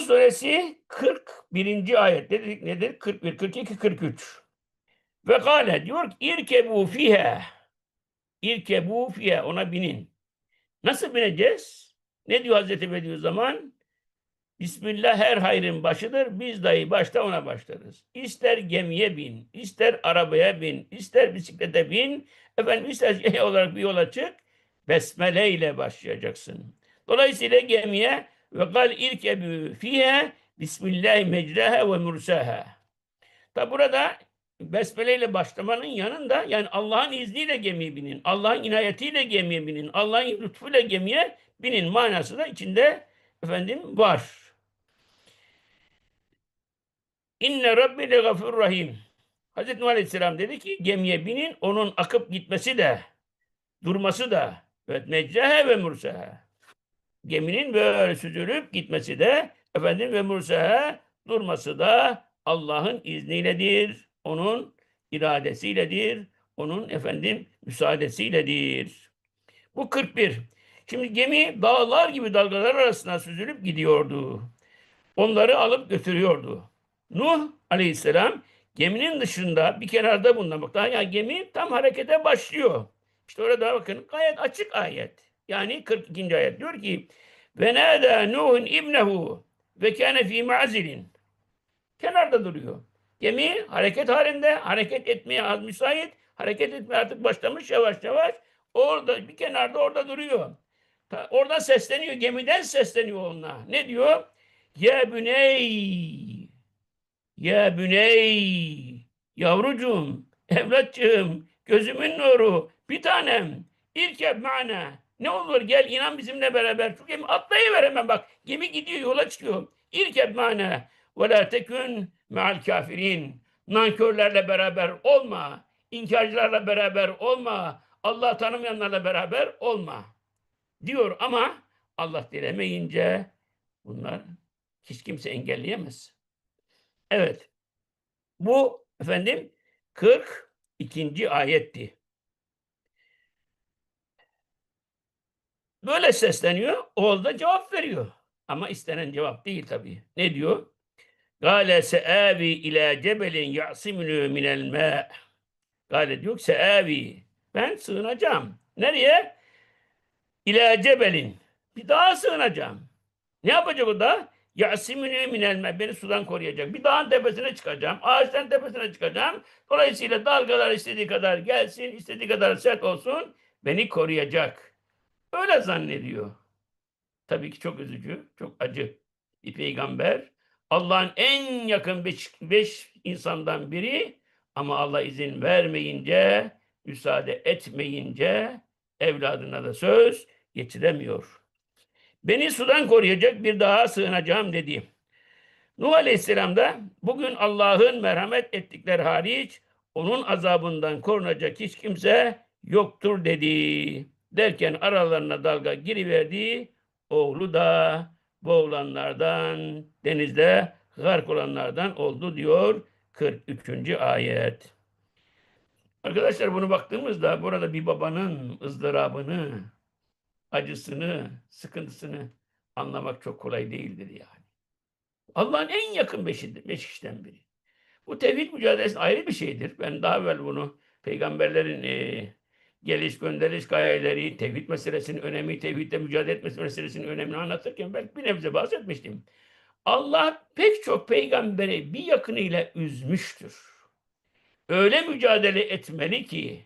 suresi 41. ayet dedik nedir? 41, 42, 43. Ve kâle diyor ki irkebu fiha. İrkebu fiha ona binin. Nasıl bineceğiz? Ne diyor Hazreti Bediüzzaman? Bismillah her hayrın başıdır. Biz dahi başta ona başlarız. İster gemiye bin, ister arabaya bin, ister bisiklete bin, efendim ister şey olarak bir yola çık. Besmele ile başlayacaksın. Dolayısıyla gemiye ve gal irkebü fihe Bismillah mecraha ve mursaha. Tabi burada Besmele ile başlamanın yanında yani Allah'ın izniyle gemiye binin, Allah'ın inayetiyle gemiye binin, Allah'ın lütfuyla gemiye binin manası da içinde efendim var. İnne Rabbi le gafur rahim. Hazreti Nuh Aleyhisselam dedi ki gemiye binin onun akıp gitmesi de durması da evet mecraha ve mursaha. Geminin böyle süzülüp gitmesi de efendim ve mursaha durması da Allah'ın izniyledir. Onun iradesiyledir. Onun efendim müsaadesiyledir. Bu 41. Şimdi gemi dağlar gibi dalgalar arasında süzülüp gidiyordu. Onları alıp götürüyordu. Nuh aleyhisselam geminin dışında bir kenarda bulunmakta. Yani gemi tam harekete başlıyor. İşte orada bakın gayet açık ayet. Yani 42. ayet diyor ki ve nâdâ Nuhun ibnehu ve kâne fî ma'zilin. Kenarda duruyor. Gemi hareket halinde, hareket etmeye az müsait, hareket etmeye artık başlamış yavaş yavaş. Orada bir kenarda orada duruyor. Ta- Orada sesleniyor, gemiden sesleniyor onunla. Ne diyor? Ya büney, ya büney, yavrucuğum, evlatçığım, gözümün nuru, bir tanem, irkeb ma'na. Ne olur gel inan bizimle beraber. Şu gemi atlayıver hemen bak. Gemi gidiyor yola çıkıyor. İrkeb ma'na ve la tekün me'al kafirin. Nankörlerle beraber olma. İnkarcılarla beraber olma. Allah tanımayanlarla beraber olma. Diyor ama Allah dilemeyince bunlar hiç kimse engelleyemez. Evet. Bu efendim 42. ayetti. Böyle sesleniyor. Oğul da cevap veriyor. Ama istenen cevap değil tabii. Ne diyor? Gale seavi ila cebelin ya'simunu minel ma. Gale diyor seavi. Ben sığınacağım. Nereye? İla cebelin. Bir dağa sığınacağım. Ne yapacak o da? Yasimünü minel ma. Beni sudan koruyacak. Bir dağın tepesine çıkacağım. Ağaçların tepesine çıkacağım. Dolayısıyla dalgalar istediği kadar gelsin, istediği kadar sert olsun. Beni koruyacak. Öyle zannediyor. Tabii ki çok üzücü, çok acı. Bir peygamber Allah'ın en yakın beş, beş insandan biri ama Allah izin vermeyince, müsaade etmeyince evladına da söz getiremiyor. Beni sudan koruyacak bir daha sığınacağım dedi. Nuh Aleyhisselam da bugün Allah'ın merhamet ettikleri hariç onun azabından korunacak hiç kimse yoktur dedi. Derken aralarına dalga giriverdi. Oğlu da boğulanlardan, denizde gark olanlardan oldu diyor 43. ayet. Arkadaşlar bunu baktığımızda burada bir babanın ızdırabını, acısını, sıkıntısını anlamak çok kolay değildir yani. Allah'ın en yakın beşi, beş kişiden biri. Bu tevhid mücadelesi ayrı bir şeydir. Ben daha evvel bunu peygamberlerin e, geliş gönderiş gayeleri, tevhid meselesinin önemi, tevhidle mücadele etmesi meselesinin önemini anlatırken belki bir nebze bahsetmiştim. Allah pek çok peygamberi bir yakınıyla üzmüştür. Öyle mücadele etmeli ki,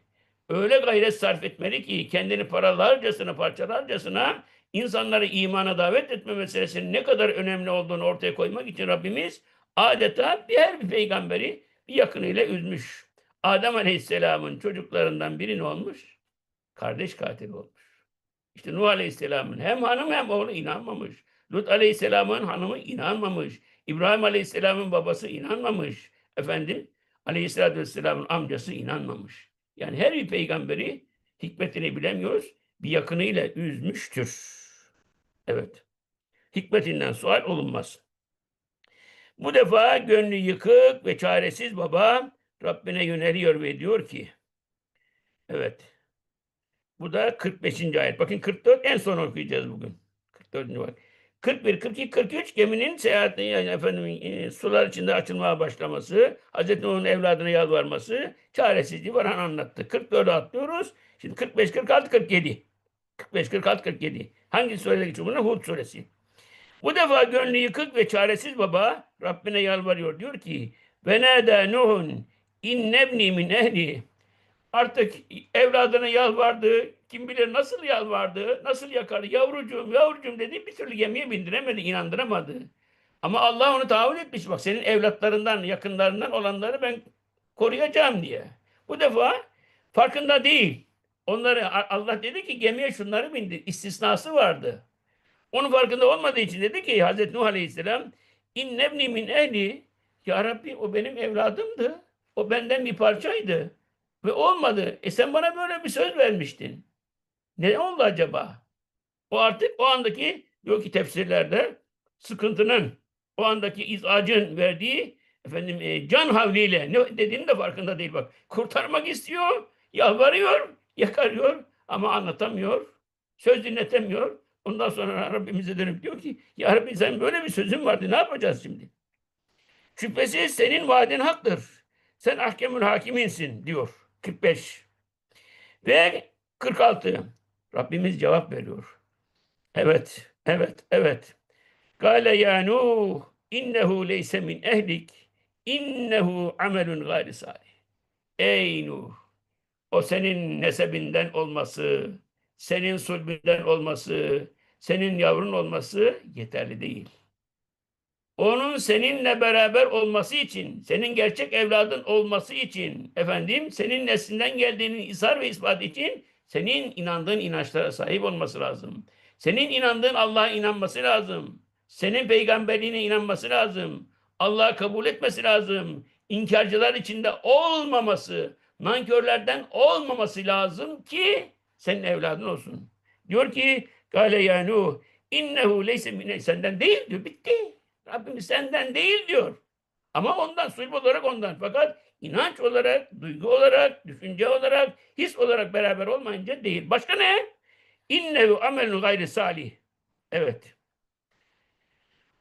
öyle gayret sarf etmeli ki kendini paralarcasına, parçalarcasına insanları imana davet etme meselesinin ne kadar önemli olduğunu ortaya koymak için Rabbimiz adeta bir her bir peygamberi bir yakınıyla üzmüş. Adem Aleyhisselam'ın çocuklarından biri olmuş? Kardeş katili olmuş. İşte Nuh Aleyhisselam'ın hem hanım hem oğlu inanmamış. Lut Aleyhisselam'ın hanımı inanmamış. İbrahim Aleyhisselam'ın babası inanmamış. Efendim Aleyhisselatü Vesselam'ın amcası inanmamış. Yani her bir peygamberi hikmetini bilemiyoruz. Bir yakınıyla üzmüştür. Evet. Hikmetinden sual olunmaz. Bu defa gönlü yıkık ve çaresiz baba Rabbine yöneliyor ve diyor ki evet bu da 45. ayet. Bakın 44 en son okuyacağız bugün. 44. bak. 41, 42, 43 geminin seyahati yani efendim e, sular içinde açılmaya başlaması, Hazreti Nuh'un evladına yalvarması, çaresizliği falan anlattı. 44'e atlıyoruz. Şimdi 45, 46, 47. 45, 46, 47. Hangi surede geçiyor bunlar? Hud suresi. Bu defa gönlü yıkık ve çaresiz baba Rabbine yalvarıyor. Diyor ki ve nâdâ Nuhun innebni min ehli Artık evladına yalvardı. Kim bilir nasıl yalvardı, nasıl yakardı. Yavrucuğum, yavrucuğum dedi. Bir türlü gemiye bindiremedi, inandıramadı. Ama Allah onu taahhüt etmiş. Bak senin evlatlarından, yakınlarından olanları ben koruyacağım diye. Bu defa farkında değil. Onları Allah dedi ki gemiye şunları bindir. İstisnası vardı. Onun farkında olmadığı için dedi ki Hazreti Nuh Aleyhisselam innebni min ehli Ya Rabbi o benim evladımdı. O benden bir parçaydı. Ve olmadı. E sen bana böyle bir söz vermiştin. Ne oldu acaba? O artık o andaki diyor ki tefsirlerde sıkıntının o andaki izacın verdiği efendim e, can havliyle ne dediğini de farkında değil bak. Kurtarmak istiyor, yalvarıyor, yakarıyor ama anlatamıyor. Söz dinletemiyor. Ondan sonra Rabbimize dönüp diyor ki Ya Rabbi sen böyle bir sözün vardı ne yapacağız şimdi? Şüphesiz senin vaadin haktır. Sen ahkemül hakiminsin diyor. 45 ve 46. Rabbimiz cevap veriyor. Evet, evet, evet. Gale ya Nuh innehu leyse min ehlik innehu amelun gayri salih. Ey Nuh o senin nesebinden olması, senin sulbünden olması, senin yavrun olması yeterli değil onun seninle beraber olması için, senin gerçek evladın olması için, efendim senin neslinden geldiğinin izhar ve ispat için senin inandığın inançlara sahip olması lazım. Senin inandığın Allah'a inanması lazım. Senin peygamberliğine inanması lazım. Allah'a kabul etmesi lazım. İnkarcılar içinde olmaması, nankörlerden olmaması lazım ki senin evladın olsun. Diyor ki, Gale ya Nuh, innehu leyse senden değil diyor, bitti. Rabbimiz senden değil diyor. Ama ondan, sulh olarak ondan. Fakat inanç olarak, duygu olarak, düşünce olarak, his olarak beraber olmayınca değil. Başka ne? İnnehu amelun gayri salih. Evet.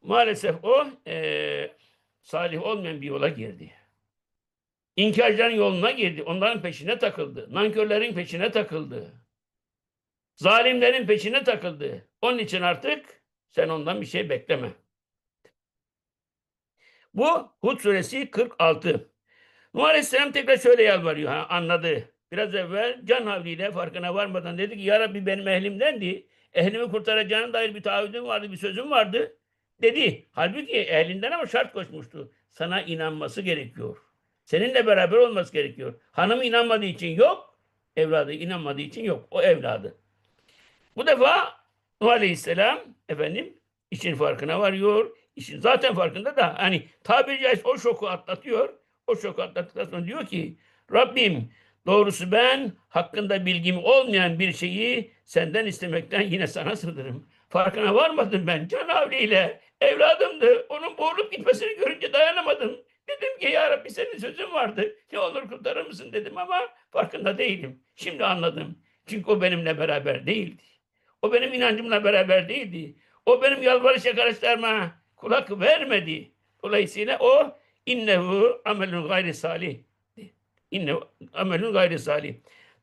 Maalesef o e, salih olmayan bir yola girdi. İnkarcıların yoluna girdi. Onların peşine takıldı. Nankörlerin peşine takıldı. Zalimlerin peşine takıldı. Onun için artık sen ondan bir şey bekleme. Bu Hud suresi 46. Nuh Aleyhisselam tekrar şöyle yalvarıyor. Ha, anladı. Biraz evvel can havliyle farkına varmadan dedi ki Ya Rabbi benim ehlimdendi. Ehlimi kurtaracağına dair bir taahhüdüm vardı, bir sözüm vardı. Dedi. Halbuki ehlinden ama şart koşmuştu. Sana inanması gerekiyor. Seninle beraber olması gerekiyor. Hanım inanmadığı için yok. Evladı inanmadığı için yok. O evladı. Bu defa Nuh Aleyhisselam efendim için farkına varıyor işin zaten farkında da hani tabiri caizse o şoku atlatıyor. O şoku atlattıktan sonra diyor ki Rabbim doğrusu ben hakkında bilgim olmayan bir şeyi senden istemekten yine sana sığınırım. Farkına varmadım ben. Can ile evladımdı. Onun boğulup gitmesini görünce dayanamadım. Dedim ki ya Rabbi senin sözün vardı. Ne olur kurtarır mısın dedim ama farkında değilim. Şimdi anladım. Çünkü o benimle beraber değildi. O benim inancımla beraber değildi. O benim yalvarış yakarışlarıma kulak vermedi. Dolayısıyla o innehu amelun gayri salih. İnnehu amelun gayri salih.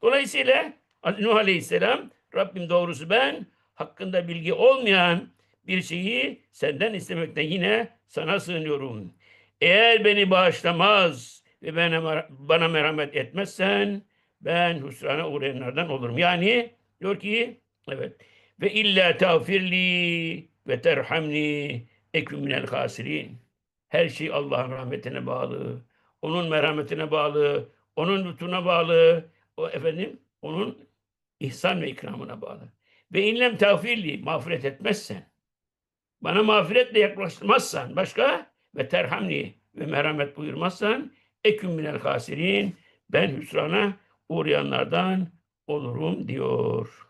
Dolayısıyla Nuh Aleyhisselam Rabbim doğrusu ben hakkında bilgi olmayan bir şeyi senden istemekten yine sana sığınıyorum. Eğer beni bağışlamaz ve bana, bana merhamet etmezsen ben husrana uğrayanlardan olurum. Yani diyor ki evet ve illa tağfirli ve terhamni eküm minel hasirin. Her şey Allah'ın rahmetine bağlı. Onun merhametine bağlı. Onun lütfuna bağlı. O efendim onun ihsan ve ikramına bağlı. Ve inlem tağfirli mağfiret etmezsen bana mağfiretle yaklaştırmazsan başka ve terhamni ve merhamet buyurmazsan eküm minel hasirin ben hüsrana uğrayanlardan olurum diyor.